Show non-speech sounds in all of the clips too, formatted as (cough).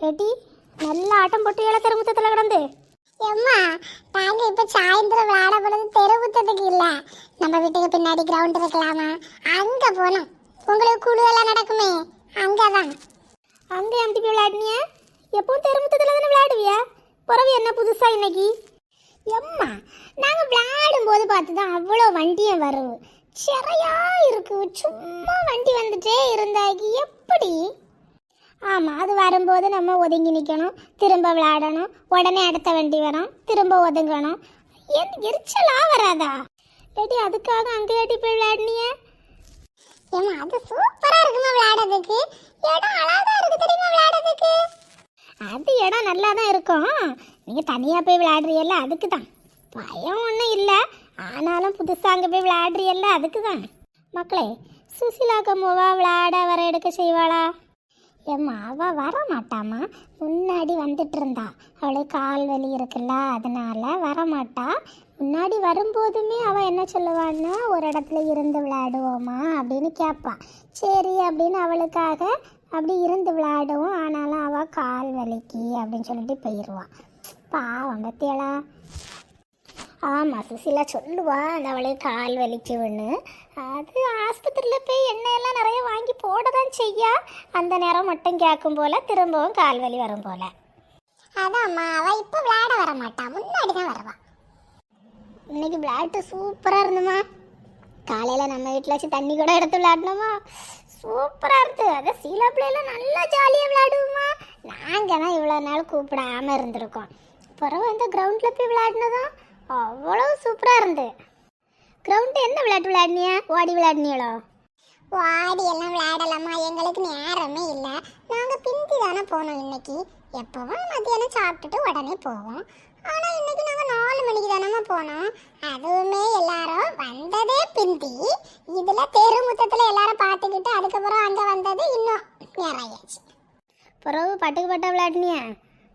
ரெட்டி நல்ல ஆட்டம் போட்டு இழக்கிற முத்தத்தில் கிடந்து எம்மா நாங்க இப்ப சாயந்தரம் விளையாட போறது தெருவுத்ததுக்கு இல்ல நம்ம வீட்டுக்கு பின்னாடி கிரவுண்ட் இருக்கலாமா அங்க போனோம் உங்களுக்கு எல்லாம் நடக்குமே அங்கதான் அங்கே எம்டி போய் விளையாடினிய எப்பவும் தெருமுத்தத்தில் தானே விளையாடுவியா பிறகு என்ன புதுசா இன்னைக்கு எம்மா நாங்க விளையாடும் போது பார்த்து தான் அவ்வளோ வண்டியும் வரும் சிறையா இருக்கு சும்மா வண்டி வந்துட்டே இருந்தாக்கி எப்படி ஆமாம் அது வரும்போது நம்ம ஒதுங்கி நிற்கணும் திரும்ப விளையாடணும் உடனே அடுத்த வண்டி வரும் திரும்ப ஒதுங்கணும். ஏன் எரிச்சலா வராதா? டேடி அதுக்காக அங்கே ஏட்டி போய் விளையாடினிய? ஏமா அது சூப்பரா இருக்குமா விளையாடுறதுக்கு? இடம் அழகா இருக்கு தெரியுமா விளையாடுறதுக்கு? அது இடம் நல்லா தான் இருக்கும். நீங்கள் தனியாக போய் விளையாடுறீல்ல அதுக்கு தான் பயம் ஒன்றும் இல்லை. ஆனாலும் புதுசாக அங்கே போய் விளையாடுறீல்ல அதுக்கு தான் மக்களே சுசிலா கம்முவா விளையாட வர எடுக்க செய்வாளா? ஏம்மா அவள் வர மாட்டாமா முன்னாடி வந்துட்டு இருந்தா அவளுக்கு கால் வலி இருக்குல்ல அதனால வரமாட்டா. முன்னாடி வரும்போதுமே அவள் என்ன சொல்லுவான்னா ஒரு இடத்துல இருந்து விளையாடுவோமா அப்படின்னு கேட்பா சரி அப்படின்னு அவளுக்காக அப்படி இருந்து விளையாடுவோம். ஆனாலும் அவள் கால் வலிக்கு அப்படின்னு சொல்லிட்டு போயிடுவான் பாவம் பத்தியலா. ஆமாம் சுசிலா சொல்லுவா அந்த அவளுக்கு கால் வலிக்குன்னு அது ஆஸ்பத்திரியில் போய் எண்ணெயெல்லாம் நிறைய வாங்கி போட தான் செய்யா. அந்த நேரம் மட்டும் கேட்கும் போல திரும்பவும் கால் வலி வரும் போல. அதாம்மா அவ இப்ப விளையாட வர மாட்டா. முன்னாடி தான் வருவா. இன்னைக்கு விளையாட்டு சூப்பராக இருந்துமா? காலையில் நம்ம வீட்டில் வச்சு தண்ணி கூட எடுத்து விளையாடணுமா? சூப்பராக இருந்து. அதை சீலா பிள்ளைலாம் நல்லா ஜாலியாக விளையாடுவோமா? நாங்கள் தான் இவ்வளோ நாள் கூப்பிடாம இருந்திருக்கோம். பிறகு அந்த கிரவுண்டில் போய் விளையாடினதும் அவ்வளோ சூப்பராக இருந்து. கிரவுண்டு என்ன விளையாட்டு விளையாடினியா? ஓடி விளையாடினியளோ வாடி எல்லாம் விளையாடலாமா? எங்களுக்கு நேரமே இல்லை. நாங்க பிந்தி தானே போனோம் இன்னைக்கு. எப்பவும் மத்தியானம் சாப்பிட்டுட்டு உடனே போவோம். ஆனா இன்னைக்கு நாங்க நாலு மணிக்கு தானமா போனோம். அதுவுமே எல்லாரும் வந்ததே பிந்தி. இதுல தெருமுத்தத்துல எல்லாரும் பார்த்துக்கிட்டு அதுக்கப்புறம் அங்க வந்தது இன்னும் நேரம் ஆயாச்சு பிறகு பட்டுக்கு பட்டா விளையாடினியா?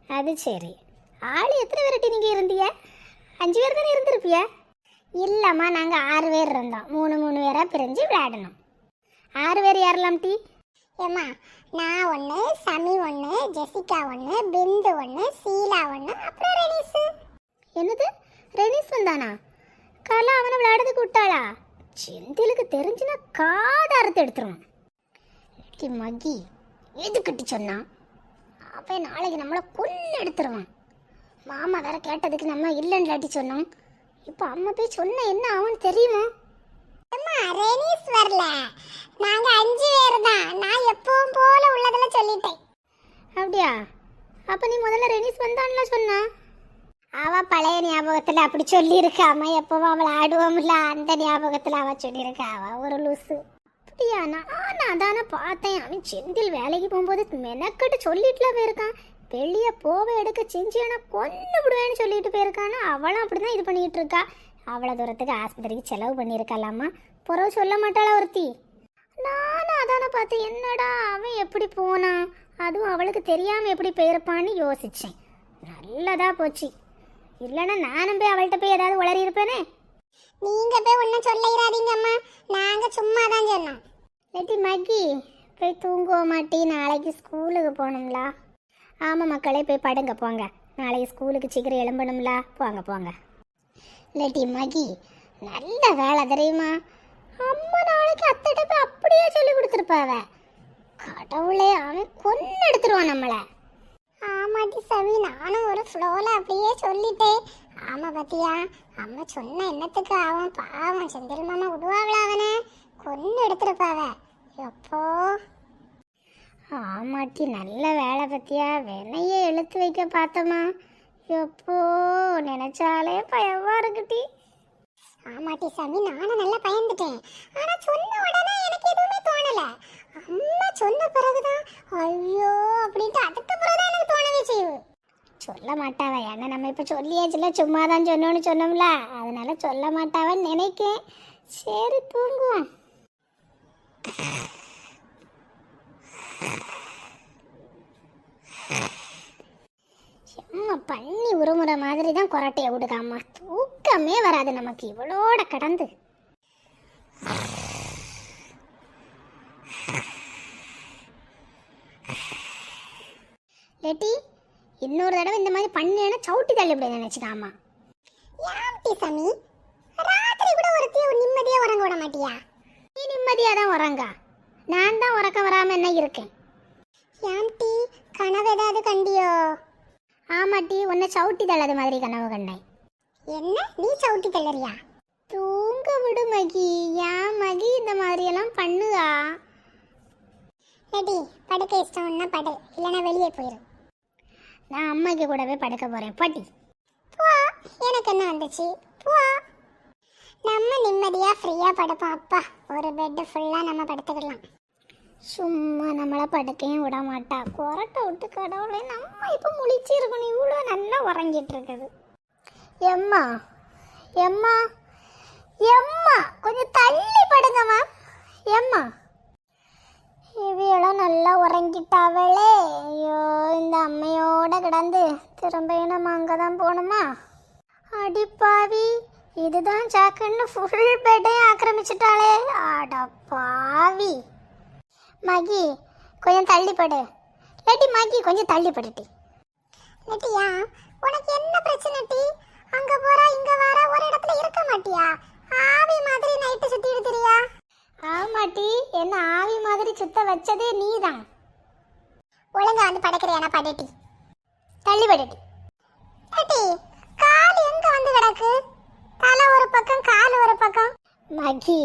அது சரி. ஆள் எத்தனை பேர்ட்டி நீங்கள் இருந்தீங்க அஞ்சு பேர் தானே இருந்திருப்பிய? இல்லைம்மா நாங்கள் ஆறு பேர் இருந்தோம். மூணு மூணு பேராக பிரிஞ்சு விளையாடணும். ஆறு பேர் யாரெல்லாம் டீ? ஏம்மா நான் ஒன்று சமி ஒன்று ஜெசிகா ஒன்று பிந்து ஒன்று சீலா ஒன்று அப்புறம் ரெனிஸு என்னது? ரெனிஸ் வந்தானா? கலா அவனை விளையாடுறதுக்கு விட்டாளா? செந்திலுக்கு தெரிஞ்சுனா காதை அறுத்து எடுத்துருவான் டி மகி எது கட்டி சொன்னான் அவன் நாளைக்கு நம்மளை கொன்னு எடுத்துருவான். மாமா வேற கேட்டதுக்கு நம்ம இல்லைன்னு இல்லாட்டி சொன்னோம். இப்போ அம்மா போய் சொன்ன என்ன அவன் தெரியுமா? அம்மா ரெனிஸ் வரல. நாங்க அஞ்சு பேர் தான் நான் எப்பவும் போல உள்ளதெல்லாம் சொல்லிட்டேன். அப்படியா? அப்போ நீ முதல்ல ரெனிஸ் வந்தான்ல சொன்னா? அவ பழைய ஞாபகத்தில் அப்படி சொல்லியிருக்காம எப்பவும் அவளை ஆடுவோம்ல அந்த ஞாபகத்தில் அவ சொல்லியிருக்கா. அவ ஒரு லூசு. அப்படியா? நான் நான் தானே பார்த்தேன். அவன் செந்தில் வேலைக்கு போகும்போது மெனக்கிட்டு சொல்லிட்டுலாம் போயிருக்கான். வெளியே போக எடுக்க செஞ்சியானா கொண்டு விடுவேன்னு சொல்லிட்டு போயிருக்கானா? அவளும் அப்படி தான் இது பண்ணிக்கிட்டு இருக்கா. அவ்வளோ தூரத்துக்கு ஆஸ்பத்திரிக்கு செலவு பண்ணியிருக்கலாமா? புறவு சொல்ல மாட்டாளா ஒருத்தி? நானும் அதானே பார்த்து என்னடா அவன் எப்படி போனான் அதுவும் அவளுக்கு தெரியாமல் எப்படி போயிருப்பான்னு யோசித்தேன் நல்லதா போச்சு. இல்லைன்னா நானும் போய் அவள்கிட்ட போய் ஏதாவது உளறி இருப்பேனே? நீங்க போய் ஒன்றும் சொல்லிடாதீங்க அம்மா. நாங்க சும்மா தான் சொன்னோம். லெட்டி மகி போய் தூங்குவோம் மாட்டி நாளைக்கு ஸ்கூலுக்கு போகணும்ல. ஆமாம் மக்களே போய் படுங்க போங்க. நாளைக்கு ஸ்கூலுக்கு சீக்கிரம் எழும்பணும்ல. போங்க போங்க. லெட்டி மகி நல்ல வேலை தெரியுமா? அம்மா நாளைக்கு அத்தை போய் அப்படியே சொல்லி கொடுத்துருப்பாவ. கடவுளே அவன் கொன்னு எடுத்துருவான் நம்மளை. ஆமாட்டி சவி நானும் ஒரு ஃப்ளோவில் அப்படியே சொல்லிட்டேன். ஆமாம் பத்தியா அம்மா சொன்ன என்னத்துக்கு அவன் பாவம். செந்தில் மாமா விடுவாங்களா அவனை? கொண்டு எடுத்துருப்பாவ. எப்போ? பாட்டி நல்ல வேலை பற்றியா வெனைய இழுத்து வைக்க பார்த்தோமா எப்போ நினைச்சாலே பயமா இருக்குட்டி. ஆமாட்டி சாமி நானும் நல்லா பயந்துட்டேன். ஆனா சொன்ன உடனே எனக்கு எதுவுமே தோணல. அம்மா சொன்ன பிறகுதான் ஐயோ அப்படின்ட்டு அதுக்கு பிறகுதான் எனக்கு தோணவே செய்யுது. சொல்ல மாட்டாவ ஏன்னா நம்ம இப்போ சொல்லியாச்சுல சும்மா தான் சொன்னோன்னு சொன்னோம்ல. அதனால சொல்ல மாட்டாவன்னு நினைக்கேன். சரி தூங்குவோம். எம்மா பண்ணி உருமுறை மாதிரி தான் கொரட்டையை விடுதாம்மா தூக்கமே வராது நமக்கு இவளோட கடந்து. லெட்டி இன்னொரு தடவை இந்த மாதிரி பண்ணேன்னா சவுட்டி தள்ளி விட நினச்சிக்காமா ஏம்டி சாமி? ராத்திரி கூட ஒருத்தைய நிம்மதியா உறங்க விட மாட்டியா? நீ நிம்மதியாக தான் உறங்கா. நான் தான் உறக்க வராமல் என்ன இருக்கேன்? ஏம்டி கனவு ஏதாவது கண்டியோ? ஆமாட்டி உன்னை சவுட்டி தள்ளது மாதிரி கனவு கண்டேன். என்ன? நீ சவுட்டி தள்ளறியா? தூங்க விடு மகி. ஏன் மகி இந்த மாதிரி எல்லாம் பண்ணுதா? ரெடி படுக்க இஷ்டம்னா படு. இல்லைன்னா வெளியே போயிரு. நான் அம்மாக்கு கூடவே படுக்க போகிறேன் பாட்டி. போ. எனக்கு என்ன வந்துச்சு? போ. நம்ம நிம்மதியா ஃப்ரீயா படுப்போம். அப்பா ஒரு பெட் ஃபுல்லா நம்ம படுத்துக்கலாம். சும்மா நம்மளை படுக்கையும் விட மாட்டா. கொரட்டை விட்டு கடவுளே நம்ம இப்போ முழிச்சிருக்கணும். இவ்வளோ நல்லா உறங்கிட்டு இருக்குது எம்மா எம்மா எம்மா கொஞ்சம் தள்ளி படுங்கம்மா எம்மா. இவையெல்லாம் நல்லா உறங்கிட்டாவளே. ஐயோ இந்த அம்மையோட கிடந்து திரும்ப நம்ம அங்கே தான் போகணுமா அடிப்பாவி இதுதான் சாக்குன்னு ஃபுல் பெட்டையும் ஆக்கிரமிச்சிட்டாளே. அடப்பாவி மகி கொஞ்சம் தள்ளிப்படு. லேட்டி மகி கொஞ்சம் தள்ளிப்படுட்டி நெட்டியா உனக்கு என்ன பிரச்சனை டி? அங்க போறா இங்க வாரா ஒரு இடத்துல இருக்க மாட்டியா? ஆவி மாதிரி நைட்டு சுத்திட்டு திரியா? ஆமாட்டி என்ன ஆவி மாதிரி சுத்த வச்சதே நீதான். ஒழுங்கா வந்து படுக்கிறியானா படுட்டி தள்ளிப்படுட்டி நெட்டி கால் எங்க வந்து கிடக்கு? தலை ஒரு பக்கம் கால் ஒரு பக்கம். மகி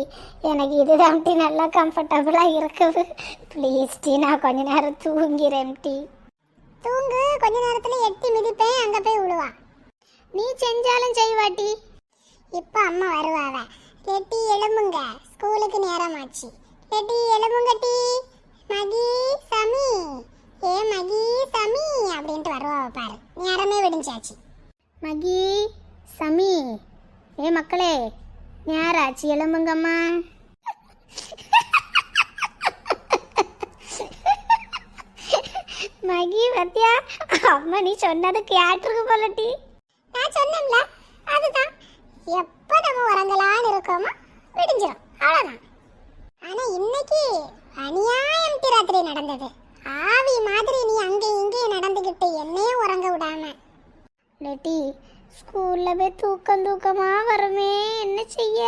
எனக்கு இதுதான் டி நல்லா கம்ஃபர்டபுளாக இருக்குது. ப்ளீஸ் டி நான் கொஞ்ச நேரம் தூங்கிறேன் டி. தூங்கு கொஞ்ச நேரத்துல எட்டி மிதிப்பேன் அங்க போய் விழுவா நீ செஞ்சாலும் செய்வாட்டி இப்ப அம்மா வருவாவ. ரெட்டி எலும்புங்க ஸ்கூலுக்கு நேரமாச்சு. ரெட்டி எலும்புங்க டி. மகி சமி. ஏ மகி சமி அப்படின்ட்டு வருவாவ பாரு. நேரமே விடிஞ்சாச்சு. மகி சமி. ஏ மக்களே நேராச்சு எலும்புங்கம்மா. மகி பத்தியா? அம்மா நீ சொன்னது கேட்டிருக்கு போலட்டி நான் சொன்னேன்ல அதுதான் எப்ப நம்ம உறங்கலான்னு இருக்கோமோ விடிஞ்சிடும் அவ்வளவுதான் ஆனா இன்னைக்கு அநியாயம் டி ராத்திரி நடந்தது ஆவி மாதிரி நீ அங்கே இங்கே நடந்துகிட்டு என்னையும் உறங்க விடாம லெட்டி ஸ்கூல்ல போய் தூக்கம் தூக்கமா வருமே? என்ன செய்ய?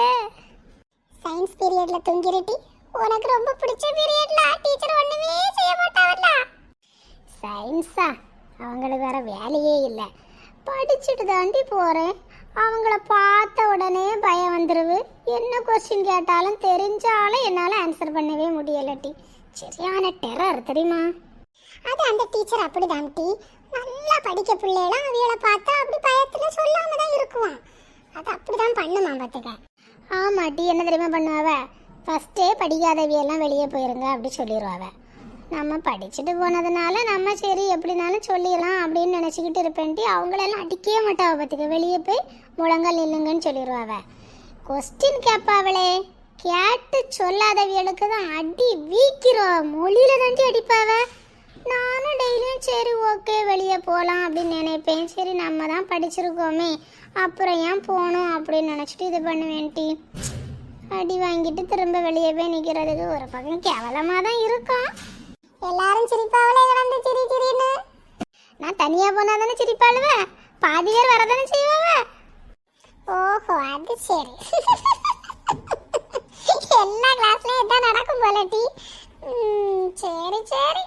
சயின்ஸ் பீரியட்ல தூங்கிருட்டி உனக்கு ரொம்ப பிடிச்ச பீரியட்ல டீச்சர் ஒண்ணுமே செய்ய மாட்டாவல்ல சயின்ஸா அவங்களுக்கு வேற வேலையே இல்லை. படிச்சுட்டு தாண்டி போகிறேன் அவங்கள பார்த்த உடனே பயம் வந்துடுது என்ன கொஸ்டின் கேட்டாலும் தெரிஞ்சாலும் என்னால் ஆன்சர் பண்ணவே முடியலட்டி. சரியான டெரர் தெரியுமா? அது அந்த டீச்சர் அப்படிதான் டி நல்லா படிக்க பிள்ளைலாம் அவியலை பார்த்தா அப்படி பயத்துல சொல்லாம தான் இருக்குவான். அது அப்படிதான் பண்ணுமா பார்த்துக்க. ஆமாட்டி என்ன தெரியுமா பண்ணுவாவ? ஃபஸ்ட்டே படிக்காதவியெல்லாம் வெளியே போயிருங்க அப்படி சொல்லிடுவாவ நம்ம படிச்சுட்டு போனதுனால நம்ம சரி எப்படினாலும் சொல்லிடலாம் அப்படின்னு நினச்சிக்கிட்டு இருப்பேன்ட்டி அவங்களெல்லாம் அடிக்கவே மாட்டாவ பார்த்துக்க. வெளியே போய் முழங்கால் இல்லைங்கன்னு சொல்லிடுவாவ கொஸ்டின் கேட்பாவளே. கேட்டு சொல்லாதவியலுக்கு தான் அடி வீக்கிறோம் மொழியில தாண்டி அடிப்பாவ. நானும் டெய்லியும் சரி ஓகே வெளியே போகலாம் அப்படின்னு நினைப்பேன். சரி நம்ம தான் படிச்சிருக்கோமே. அப்புறம் ஏன் போகணும் அப்படின்னு நினச்சிட்டு இது பண்ணுவேன்ட்டி அடி வாங்கிட்டு திரும்ப வெளியே போய் நிற்கிறதுக்கு ஒரு பக்கம் கேவலமாக தான் இருக்கும் எல்லாரும் சிரிப்பாவளே கிடந்து சிரி சிரின்னு. நான் தனியாக போனால் தானே சிரிப்பாளுவேன் பாதி பேர் வரதானே செய்வேன் ஓஹோ அது சரி. (laughs) எல்லா கிளாஸ்லயும் இதான் நடக்கும் போல டி. சரி சரி.